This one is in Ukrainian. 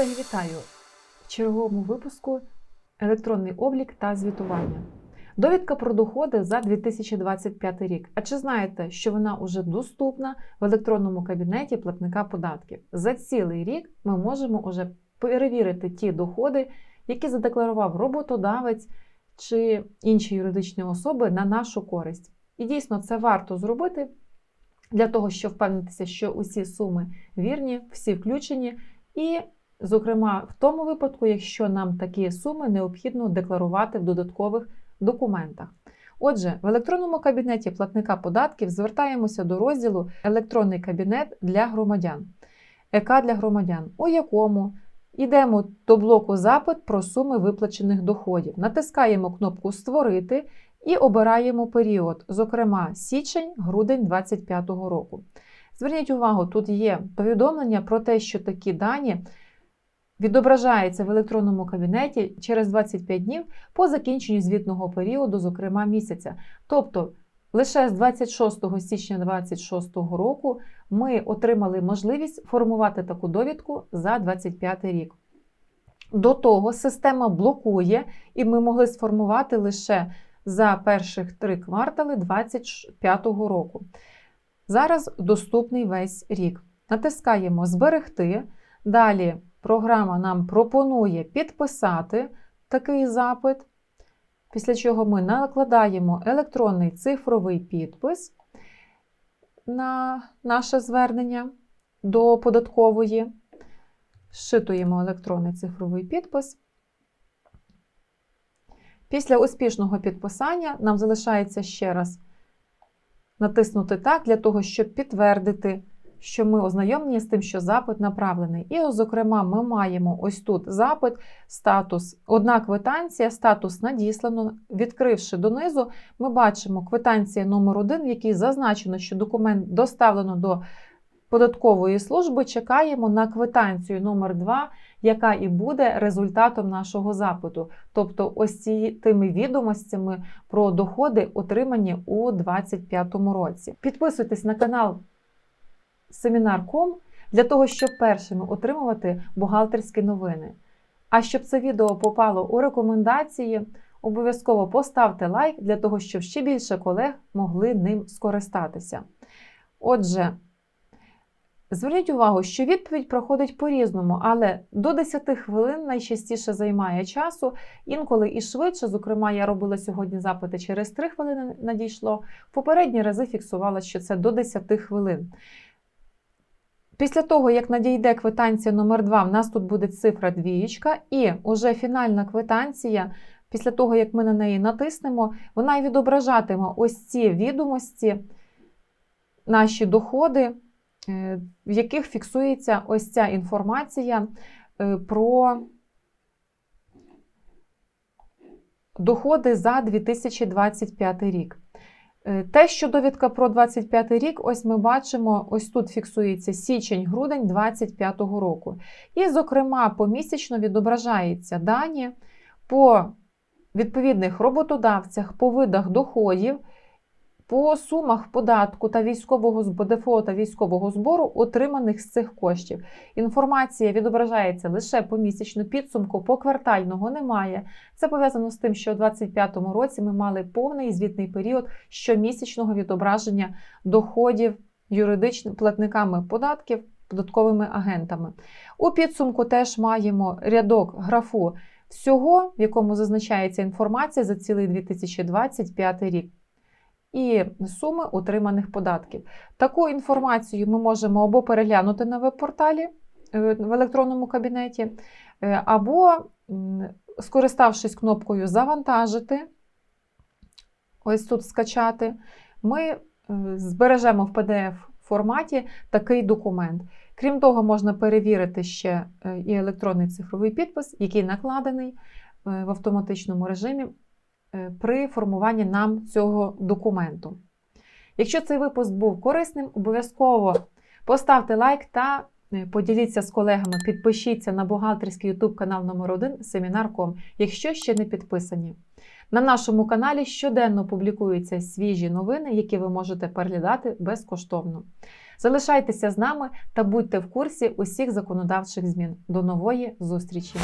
Вітаю в черговому випуску електронний облік та звітування. Довідка про доходи за 2025 рік. А чи знаєте, що вона вже доступна в електронному кабінеті платника податків? За цілий рік ми можемо вже перевірити ті доходи, які задекларував роботодавець чи інші юридичні особи на нашу користь. І дійсно це варто зробити для того, щоб впевнитися, що усі суми вірні, всі включені, і, зокрема, в тому випадку, якщо нам такі суми необхідно декларувати в додаткових документах. Отже, в електронному кабінеті платника податків звертаємося до розділу Електронний кабінет для громадян, ЕК для громадян, у якому йдемо до блоку Запит про суми виплачених доходів, натискаємо кнопку Створити і обираємо період, зокрема січень-грудень 2025 року. Зверніть увагу, тут є повідомлення про те, що такі дані відображаються в електронному кабінеті через 25 днів по закінченню звітного періоду, зокрема місяця. Тобто лише з 26 січня 2026 року ми отримали можливість формувати таку довідку за 2025 рік. До того система блокує, і ми могли сформувати лише за перших три квартали 2025 року. Зараз доступний весь рік. Натискаємо Зберегти. Далі програма нам пропонує підписати такий запит, після чого ми накладаємо електронний цифровий підпис на наше звернення до податкової. Зшитуємо електронний цифровий підпис. Після успішного підписання нам залишається ще раз натиснути так, для того, щоб підтвердити, що ми ознайомлені з тим, що запит направлений. І, зокрема, ми маємо ось тут запит, статус, одна квитанція, статус надіслано. Відкривши донизу, ми бачимо квитанція номер 1 в якій зазначено, що документ доставлено до податкової служби. Чекаємо на квитанцію номер 2 яка і буде результатом нашого запиту. Тобто, ось ці тими відомостями про доходи, отримані у 2025 році. Підписуйтесь на канал Семінар.ком для того, щоб першими отримувати бухгалтерські новини. А щоб це відео попало у рекомендації, обов'язково поставте лайк для того, щоб ще більше колег могли ним скористатися. Отже, Зверніть увагу, що відповідь проходить по-різному, але до 10 хвилин найчастіше займає часу, інколи і швидше. Зокрема, я робила сьогодні запити через 3 хвилини надійшло. В попередні рази фіксувала, що це до 10 хвилин. Після того, як надійде квитанція номер 2 в нас тут буде цифра двієчка, і уже фінальна квитанція, після того, як ми на неї натиснемо, вона і відображатиме ось ці відомості, наші доходи. Е, в яких фіксується ось ця інформація е, про доходи за 2025 рік. Е, те, що довідка про 2025 рік, ось ми бачимо, ось тут фіксується січень-грудень 2025 року. І, зокрема, помісячно відображаються дані по відповідних роботодавцях, по видах доходів по сумах податку та військового БДФО та військового збору, отриманих з цих коштів. Інформація відображається лише помісячно, підсумку поквартального немає. Це пов'язано з тим, що у 2025 році ми мали повний звітний період щомісячного відображення доходів юридичними платниками податків, податковими агентами. У підсумку теж маємо рядок графу всього, в якому зазначається інформація за цілий 2025 рік і суми отриманих податків. Таку інформацію ми можемо або переглянути на веб-порталі е, в електронному кабінеті, е, або, скориставшись кнопкою Завантажити, ось тут скачати, ми е, збережемо в PDF форматі такий документ. Крім того, можна перевірити ще і електронний цифровий підпис, який накладений в автоматичному режимі при формуванні нам цього документу. Якщо цей випуск був корисним, обов'язково поставте лайк та е, поділіться з колегами, підпишіться на бухгалтерський YouTube канал номер 1 Семінар.ком, якщо ще не підписані. На нашому каналі щоденно публікуються свіжі новини, які ви можете переглядати безкоштовно. Залишайтеся з нами та будьте в курсі усіх законодавчих змін. До нової зустрічі!